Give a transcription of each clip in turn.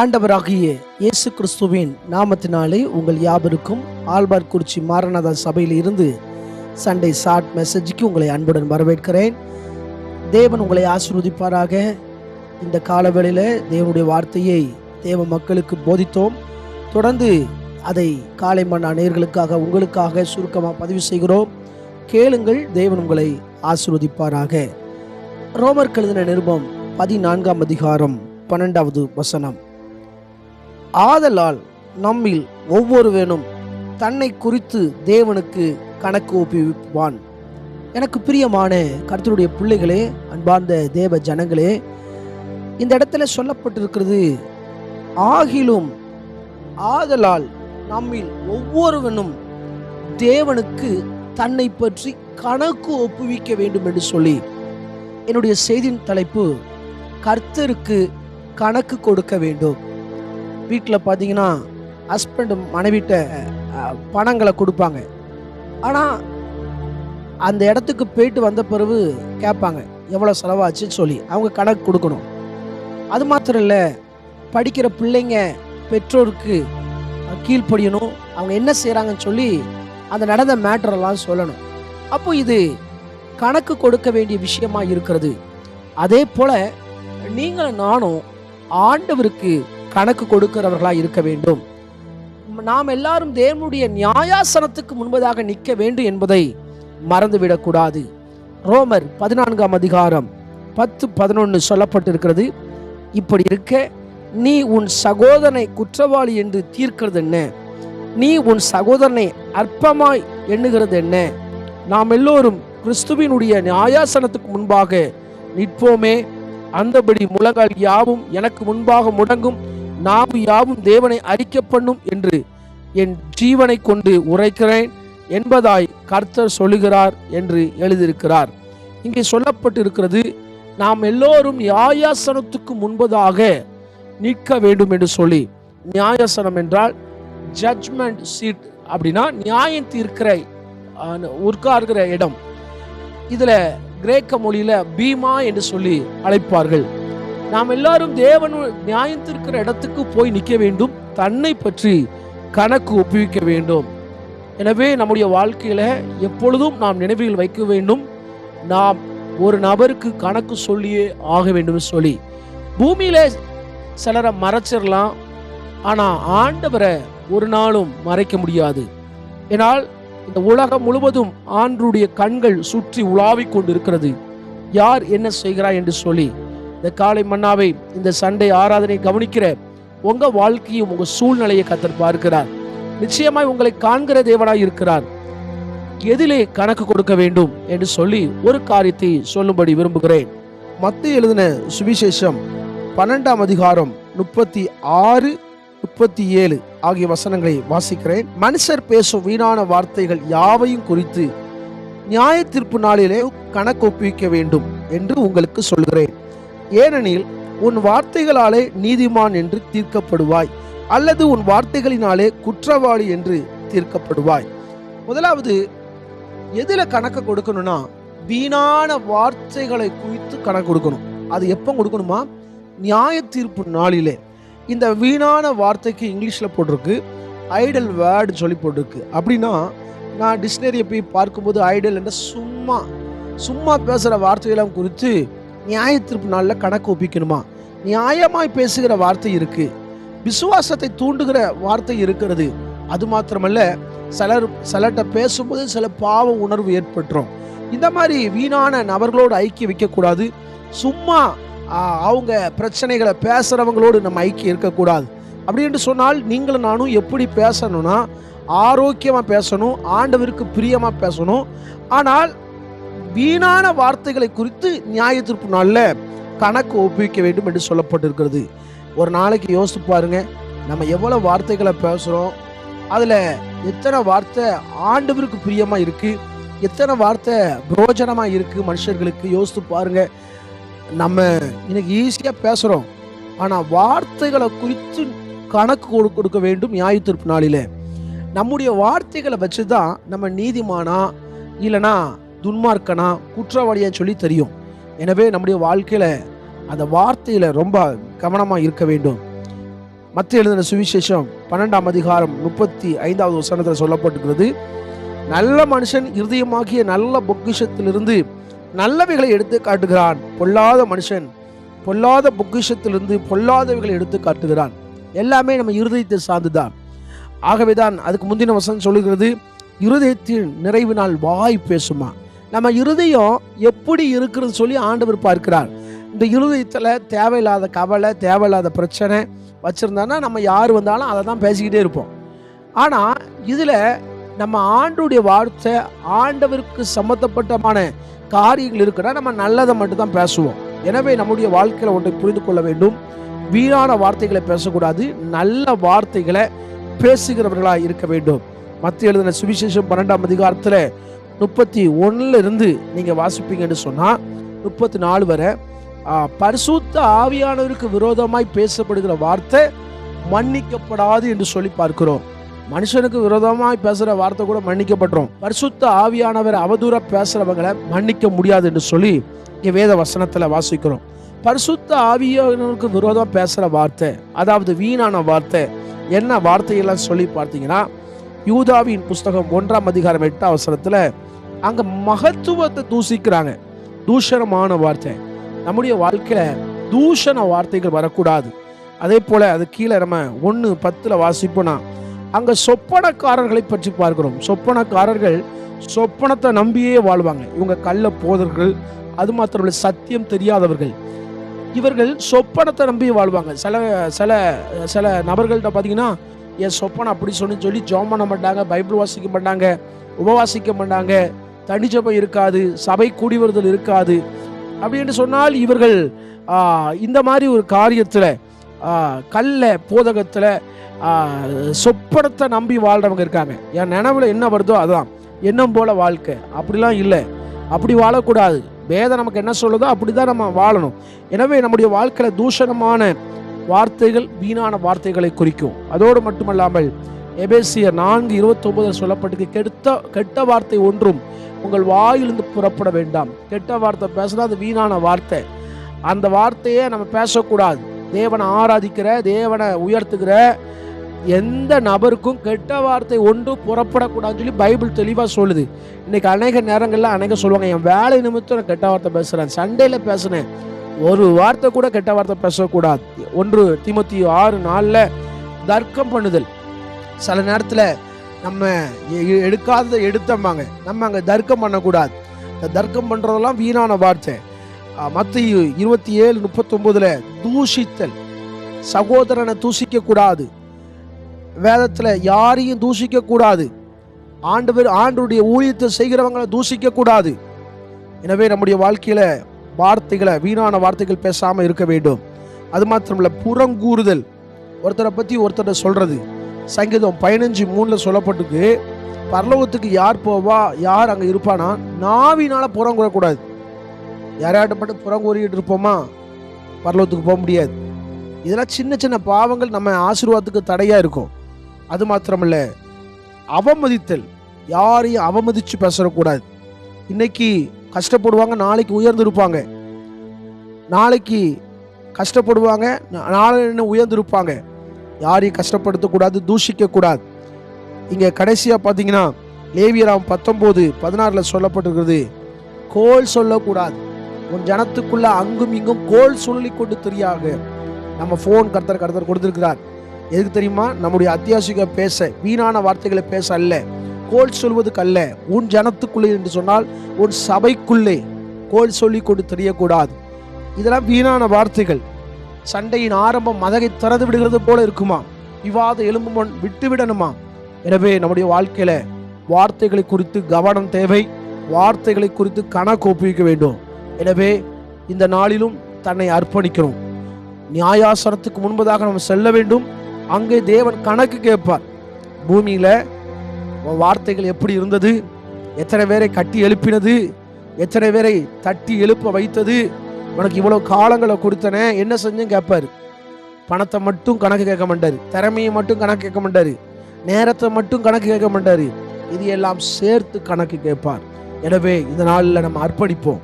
ஆண்டவராகிய இயேசு கிறிஸ்துவின் நாமத்தினாலே உங்கள் யாவருக்கும் ஆழ்வார்குறிச்சி குறிச்சி மாரநாதா சபையில் இருந்து சண்டே ஷார்ட் மெசேஜுக்கு உங்களை அன்புடன் வரவேற்கிறேன். தேவன் உங்களை ஆசிர்வதிப்பாராக. இந்த காலவேளையில் தேவனுடைய வார்த்தையை தேவ மக்களுக்கு போதித்தோம். தொடர்ந்து அதை காலை மண்ணா நேயர்களுக்காக உங்களுக்காக சுருக்கமாக பதிவு செய்கிறோம். கேளுங்கள் தேவன் உங்களை ஆசிர்வதிப்பாராக. ரோமர் கழுதின நிருபம் பதினான்காம் அதிகாரம் பன்னெண்டாவது வசனம். ஆதலால் நம்மில் ஒவ்வொருவனும் தன்னை குறித்து தேவனுக்கு கணக்கு ஒப்புவிப்பான். எனக்கு பிரியமான கருத்தருடைய பிள்ளைகளே அன்பார்ந்த தேவ ஜனங்களே இந்த இடத்துல சொல்லப்பட்டிருக்கிறது ஆகிலும் ஆதலால் நம்மில் ஒவ்வொருவனும் தேவனுக்கு தன்னை பற்றி கணக்கு ஒப்புவிக்க வேண்டும் என்று சொல்லி என்னுடைய செய்தியின் தலைப்பு கர்த்தருக்கு கணக்கு கொடுக்க வேண்டும். வீட்டில் பார்த்தீங்கன்னா ஹஸ்பண்ட் மனைவிட்ட பணங்களை கொடுப்பாங்க. ஆனால் அந்த இடத்துக்கு போயிட்டு வந்த பிறகு கேட்பாங்க எவ்வளோ செலவாச்சுன்னு சொல்லி. அவங்க கணக்கு கொடுக்கணும். அது மாத்திரம் இல்லை படிக்கிற பிள்ளைங்க பெற்றோருக்கு கீழ்ப்படியணும். அவங்க என்ன செய்கிறாங்கன்னு சொல்லி அந்த நடந்த மேட்டரெல்லாம் சொல்லணும். அப்போ இது கணக்கு கொடுக்க வேண்டிய விஷயமா இருக்கிறது. அதே போல நீங்கள் நானும் ஆண்டவருக்கு கணக்கு கொடுக்கிறவர்களாக இருக்க வேண்டும். நாம் எல்லாரும் தேவனுடைய நியாயாசனத்துக்கு முன்பதாக நிற்க வேண்டும் என்பதை மறந்துவிடக்கூடாது. ரோமர் பதினான்காம் அதிகாரம் பத்து பதினொன்று சொல்லப்பட்டிருக்கிறது. இப்படி இருக்க நீ உன் சகோதரனை குற்றவாளி என்று தீர்க்கிறது என்ன? நீ உன் சகோதரனை அற்பமாய் எண்ணுகிறது என்ன? நாம் எல்லோரும் கிறிஸ்துவினுடைய நியாயாசனத்துக்கு முன்பாக நிற்போமே. அந்தபடி முழங்கால் யாவும் எனக்கு முன்பாக முடங்கும். நாவு யாவும் தேவனை அறிக்கை பண்ணும் என்று என் ஜீவனை கொண்டு உரைக்கிறேன் என்பதாய் கர்த்தர் சொல்லுகிறார் என்று எழுதியிருக்கிறார். இங்கே சொல்லப்பட்டிருக்கிறது நாம் எல்லோரும் நியாயாசனத்துக்கு முன்பதாக நிற்க வேண்டும் என்று சொல்லி. நியாயாசனம் என்றால் ஜட்ஜ்மெண்ட் சீட் அப்படின்னா நியாயம் தீர்க்கிற உட்கார்கிற இடம். இதில் கிரேக்க மொழியில் பீமா என்று சொல்லி அழைப்பார்கள். நாம் எல்லாரும் தேவன் நியாயத்திருக்கிற இடத்துக்கு போய் நிற்க வேண்டும். தன்னை பற்றி கணக்கு ஒப்புவிக்க வேண்டும். எனவே நம்முடைய வாழ்க்கையில் எப்பொழுதும் நாம் நினைவில் வைக்க வேண்டும். நாம் ஒரு நபருக்கு கணக்கு சொல்லியே ஆக வேண்டும் சொல்லி. பூமியில சிலரை மறைச்சிடலாம். ஆனால் ஆண்டவரை ஒரு நாளும் மறைக்க முடியாது. ஏனால் இந்த உலகம் முழுவதும் ஆண்டுடைய கண்கள் சுற்றி உலாவிக் கொண்டிருக்கிறது. யார் என்ன செய்கிறார் என்று சொல்லி. இந்த காலை மன்னாவை இந்த சண்டை ஆராதனை கவனிக்கிற உங்க வாழ்க்கையும் உங்க சூழ்நிலையை கத்தர் பார்க்கிறார். நிச்சயமாய் உங்களை காண்கிற தேவனாய் இருக்கிறார். எதிலே கணக்கு கொடுக்க வேண்டும் என்று சொல்லி ஒரு காரியத்தை சொல்லும்படி விரும்புகிறேன். மத்திய எழுதின சுவிசேஷம் பன்னெண்டாம் அதிகாரம் முப்பத்தி ஆறு முப்பத்தி ஏழு ஆகிய வசனங்களை வாசிக்கிறேன். மனுஷர் பேசும் வீணான வார்த்தைகள் யாவையும் குறித்து நியாய தீர்ப்பு நாளிலே கணக்கு ஒப்புவிக்க வேண்டும் என்று உங்களுக்கு சொல்கிறேன். ஏனெனில் உன் வார்த்தைகளாலே நீதிமான் என்று தீர்க்கப்படுவாய் அல்லது உன் வார்த்தைகளினாலே குற்றவாளி என்று தீர்க்கப்படுவாய். முதலாவது எதில் கணக்கு கொடுக்கணும்னா வீணான வார்த்தைகளை குறித்து கணக்கு கொடுக்கணும். அது எப்போ கொடுக்கணுமா? நியாய தீர்ப்பு நாளிலே. இந்த வீணான வார்த்தைக்கு இங்கிலீஷில் போட்டிருக்கு ஐடல் வேர்டு சொல்லி போட்டிருக்கு. அப்படின்னா நான் டிக்ஷனரியை போய் பார்க்கும்போது ஐடல் என்ற சும்மா சும்மா பேசுகிற வார்த்தையெல்லாம் குறித்து நியாய தீர்ப்பு நாளில் கணக்கு ஒப்பிக்கணுமா? நியாயமாய் பேசுகிற வார்த்தை இருக்கு. விசுவாசத்தை தூண்டுகிற வார்த்தை இருக்கிறது. அது மாத்திரமல்ல சிலர் சிலர்கிட்ட பேசும்போது சில பாவ உணர்வு ஏற்பட்டுரும். இந்த மாதிரி வீணான நபர்களோடு ஐக்கியம் வைக்கக்கூடாது. சும்மா அவங்க பிரச்சனைகளை பேசுகிறவங்களோடு நம்ம ஐக்கியம் இருக்கக்கூடாது. அப்படின்ட்டு சொன்னால் நீங்களும் நானும் எப்படி பேசணும்னா ஆரோக்கியமாக பேசணும் ஆண்டவருக்கு பிரியமாக பேசணும். ஆனால் வீணான வார்த்தைகளை குறித்து நியாய தீர்ப்பு நாளில் கணக்கு ஒப்புவிக்க வேண்டும் என்று சொல்லப்பட்டிருக்கிறது. ஒரு நாளைக்கு யோசித்து பாருங்க. நம்ம எவ்வளோ வார்த்தைகளை பேசுகிறோம் அதில் எத்தனை வார்த்தை ஆண்டவருக்கு பிரியமாக இருக்குது எத்தனை வார்த்தை பிரோஜனமாக இருக்குது மனுஷர்களுக்கு யோசித்து பாருங்க. நம்ம இன்னைக்கு ஈஸியாக பேசுகிறோம் ஆனால் வார்த்தைகளை குறித்து கணக்கு கொடு- கொடுக்க வேண்டும் நியாய தீர்ப்பு நாளில். நம்முடைய வார்த்தைகளை வச்சு தான் நம்ம நீதிமானா இல்லைனா துன்மார்க்கனா குற்றவாளியான்னு சொல்லி தெரியும். எனவே நம்முடைய வாழ்க்கையில் அந்த வார்த்தையில் ரொம்ப கவனமாக இருக்க வேண்டும். மத்திய எழுதின சுவிசேஷம் பன்னெண்டாம் அதிகாரம் முப்பத்தி ஐந்தாவது வசனத்தில் சொல்லப்பட்டிருக்கிறது நல்ல மனுஷன் இருதயமாகிய நல்ல பொக்கிஷத்திலிருந்து நல்லவைகளை எடுத்து காட்டுகிறான். பொல்லாத மனுஷன் பொல்லாத பொக்கிஷத்திலிருந்து பொல்லாதவைகளை எடுத்து காட்டுகிறான். எல்லாமே நம்ம இருதயத்தை சார்ந்துதான். ஆகவேதான் அதுக்கு முந்தின வசனம் சொல்லுகிறது இருதயத்தின் நிறைவினால் வாய் பேசுமா? நம்ம இருதயம் எப்படி இருக்குதுன்னு சொல்லி ஆண்டவர் பார்க்கிறார். இந்த இருதயத்தில் தேவையில்லாத கவலை தேவையில்லாத பிரச்சனை வச்சுருந்தான்னா நம்ம யார் வந்தாலும் அதை தான் பேசிக்கிட்டே இருப்போம். ஆனால் இதில் நம்ம ஆண்டுடைய வார்த்தை ஆண்டவருக்கு சம்மந்தப்பட்டமான காரியங்கள் இருக்குன்னா நம்ம நல்லதை மட்டும்தான் பேசுவோம். எனவே நம்முடைய வாழ்க்கையில் ஒன்றை புரிந்து கொள்ள வேண்டும். வீணான வார்த்தைகளை பேசக்கூடாது. நல்ல வார்த்தைகளை பேசுகிறவர்களாக இருக்க வேண்டும். மத்திய எழுதின சுவிசேஷம் பன்னெண்டாம் அதிகாரத்தில் முப்பத்தி ஒன்றுல இருந்து நீங்கள் வாசிப்பீங்கன்னு சொன்னால் முப்பத்தி நாலு வரை பரிசுத்த ஆவியானவருக்கு விரோதமாய் பேசப்படுகிற வார்த்தை மன்னிக்கப்படாது என்று சொல்லி பார்க்கிறோம். மனுஷனுக்கு விரோதமாய் பேசுகிற வார்த்தை கூட மன்னிக்கப்பட்டுரும். பரிசுத்த ஆவியானவர் அவதூற பேசுகிறவங்களை மன்னிக்க முடியாது என்று சொல்லி இங்கே வேத வசனத்தில் வாசிக்கிறோம். பரிசுத்த ஆவியானவருக்கு விரோதமாக பேசுகிற வார்த்தை அதாவது வீணான வார்த்தை என்ன வார்த்தையெல்லாம் சொல்லி பார்த்தீங்கன்னா யூதாவின் புஸ்தகம் ஒன்றாம் அதிகாரம் எட்டாம் அவசரத்தில் அங்கே மகத்துவத்தை தூசிக்கிறாங்க. தூஷணமான வார்த்தை. நம்முடைய வாழ்க்கையில் தூஷண வார்த்தைகள் வரக்கூடாது. அதே போல் அது கீழே நம்ம ஒன்று பத்தில் வாசிப்போனா அங்கே சொப்பனக்காரர்களை பற்றி பார்க்கிறோம். சொப்பனக்காரர்கள் சொப்பனத்தை நம்பியே வாழ்வாங்க. இவங்க கள்ள போதர்கள் அது மாத்திரம் சத்தியம் தெரியாதவர்கள். இவர்கள் சொப்பனத்தை நம்பி வாழ்வாங்க. சில சில சில நபர்கள்ட்ட பார்த்தீங்கன்னா என் சொப்பனம் அப்படி சொல்லி சொல்லி ஜோம் பண்ண மாட்டாங்க பைபிள் வாசிக்க மாட்டாங்க உபவாசிக்க மாட்டாங்க தனிஜபம் இருக்காது சபை கூடி வருதல் இருக்காது அப்படின்னு சொன்னால் இவர்கள் இந்த மாதிரி ஒரு காரியத்தில் கல்ல போதகத்தில் சொப்பனத்தை நம்பி வாழ்றவங்க இருக்காங்க. என் நினைவில் என்ன வருதோ அதுதான் எண்ணம் போல வாழ்க்கை. அப்படிலாம் இல்லை. அப்படி வாழக்கூடாது. வேதம் நமக்கு என்ன சொல்லுதோ அப்படி தான் நம்ம வாழணும். எனவே நம்முடைய வாழ்க்கையில் தூஷணமான வார்த்தைகள் வீணான வார்த்தைகளை குறிக்கும். அதோடு மட்டுமல்லாமல் எபேசியர் நான்கு இருபத்தொன்பதில் சொல்லப்பட்டு கெட்ட கெட்ட வார்த்தை ஒன்றும் உங்கள் வாயிலிருந்து புறப்பட வேண்டாம். கெட்ட வார்த்தை பேசுனா அது வீணான வார்த்தை. அந்த வார்த்தையே நம்ம பேசக்கூடாது. தேவனை ஆராதிக்கிற தேவனை உயர்த்துகிற எந்த நபருக்கும் கெட்ட வார்த்தை ஒன்றும் புறப்படக்கூடாதுன்னு சொல்லி பைபிள் தெளிவாக சொல்லுது. இன்னைக்கு அநேக நேரங்களில் அநேக சொல்லுவாங்க என் வேலை நிமித்தம் நான் கெட்ட வார்த்தை பேசுகிறேன் சண்டேல பேசுனேன். ஒரு வார்த்தை கூட கெட்ட வார்த்தை பேசக்கூடாது. ஒன்று திமுத்தி ஆறு நாளில் தர்க்கம் பண்ணுதல். சில நேரத்தில் நம்ம எ- எடுக்காததை எடுத்தம்பாங்க. நம்ம அங்கே தர்க்கம் பண்ணக்கூடாது. இந்த தர்க்கம் பண்ணுறதெல்லாம் வீணான வார்த்தை. மற்ற இருபத்தி ஏழு முப்பத்தொம்போதில் தூஷித்தல். சகோதரனை தூஷிக்கக்கூடாது. வேதத்தில் யாரையும் தூஷிக்கக்கூடாது. ஆண்டவர் ஆண்டுடைய ஊழியத்தை செய்கிறவங்களை தூஷிக்கக்கூடாது. எனவே நம்முடைய வாழ்க்கையில் வார்த்தைகளை வீணான வார்த்தைகள் பேசாமல் இருக்க வேண்டும். அது மாத்திரமல்ல புறங்கூறுதல். ஒருத்தரை பற்றி ஒருத்தரை சொல்கிறது சங்கீதம் பதினஞ்சு மூணில் சொல்லப்பட்டுக்கு பரலோகத்துக்கு யார் போவா யார் அங்கே இருப்பானா புறம் கூறக்கூடாது யாராட்ட மட்டும் புறங்கூறிட்டு இருப்போமா? பரலோகத்துக்கு போக முடியாது. இதெல்லாம் சின்ன சின்ன பாவங்கள் நம்ம ஆசீர்வாதத்துக்கு தடையாக இருக்கும். அது மாத்திரமில்ல அவமதித்தல். யாரையும் அவமதித்து பேசக்கூடாது. இன்னைக்கு கஷ்டப்படுவாங்க நாளைக்கு உயர்ந்திருப்பாங்க. நாளைக்கு கஷ்டப்படுவாங்க நாளை என்ன உயர்ந்திருப்பாங்க. யாரையும் கஷ்டப்படுத்தக்கூடாது தூஷிக்கக்கூடாது. இங்கே கடைசியாக பார்த்தீங்கன்னா லேவியராம் பத்தொம்போது பதினாறில் சொல்லப்பட்டிருக்கிறது கோல் சொல்லக்கூடாது. உன் ஜனத்துக்குள்ள அங்கும் இங்கும் கோல் சொல்லி கொண்டு தெரியாக. நம்ம ஃபோன் கர்த்தர் கர்த்தர் கொடுத்திருக்கிறார். எதுக்கு தெரியுமா? நம்முடைய அத்தியாவசிய பேச வீணான வார்த்தைகளை பேச அல்ல. கோல் சொல்வதுக்கு அல்ல. உன் ஜனத்துக்குள்ளே என்று சொன்னால் உன் சபைக்குள்ளே கோல் சொல்லி கொண்டு தெரியக்கூடாது. இதெல்லாம் வீணான வார்த்தைகள். சண்டையின் ஆரம்பம் மதகை திறந்து விடுகிறது போல இருக்குமா? விவாத எலும்பு முன் விட்டு விடணுமா? எனவே நம்முடைய வாழ்க்கையில வார்த்தைகளை குறித்து கவனம் தேவை. வார்த்தைகளை குறித்து கணக்கு ஒப்புவிக்க வேண்டும். எனவே இந்த நாளிலும் தன்னை அர்ப்பணிக்கணும் நியாயாசனத்துக்கு முன்பதாக நம்ம செல்ல வேண்டும். அங்கே தேவன் கணக்கு கேட்பார். பூமியில வார்த்தைகள் எப்படி இருந்தது? எத்தனை பேரை கட்டி எழுப்பினது? எத்தனை பேரை தட்டி எழுப்ப வைத்தது? உனக்கு இவ்வளவு காலங்களை கொடுத்தனே என்ன செஞ்சும் கேட்பாரு பணத்தை மட்டும் கணக்கு கேட்க மாட்டாரு. திறமையை மட்டும் கணக்கு கேட்க மாட்டாரு. நேரத்தை மட்டும் கணக்கு கேட்க மாட்டாரு. இது எல்லாம் சேர்த்து கணக்கு கேட்பார். எனவே இந்த நாளில் நம்ம அர்ப்பணிப்போம்.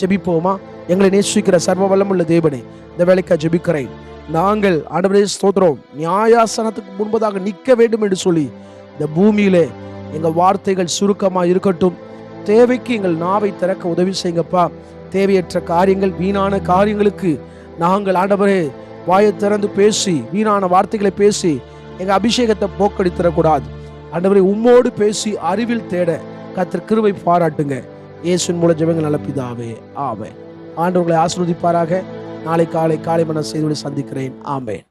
ஜெபிப்போமா? எங்களை நேசிக்கிற சர்வ வல்லமுள்ள தேவனே இந்த வேலைக்கா ஜெபிக்கிறேன். நாங்கள் ஆண்டவரே ஸ்தோத்திரம். நியாயாசனத்துக்கு முன்பதாக நிற்க வேண்டும் என்று சொல்லி இந்த பூமியிலே எங்கள் வார்த்தைகள் சுருக்கமாக இருக்கட்டும். தேவைக்கு எங்கள் நாவை திறக்க உதவி செய்யுங்கப்பா. தேவையற்ற காரியங்கள் வீணான காரியங்களுக்கு நாங்கள் ஆண்டவரே வாயை திறந்து பேசி வீணான வார்த்தைகளை பேசி எங்கள் அபிஷேகத்தை போக்கடித்தரக்கூடாது ஆண்டவரை உம்மோடு பேசி அறிவில் தேட கத்திர கிருவை பாராட்டுங்க. இயேசுவின் மூல ஜெபங்கள் நலப்பிதாவே பிதாவே ஆண்டவர்களை ஆசிர்வதிப்பாராக. நாளை காலை காலை மன செய்திகளை சந்திக்கிறேன். ஆமென்.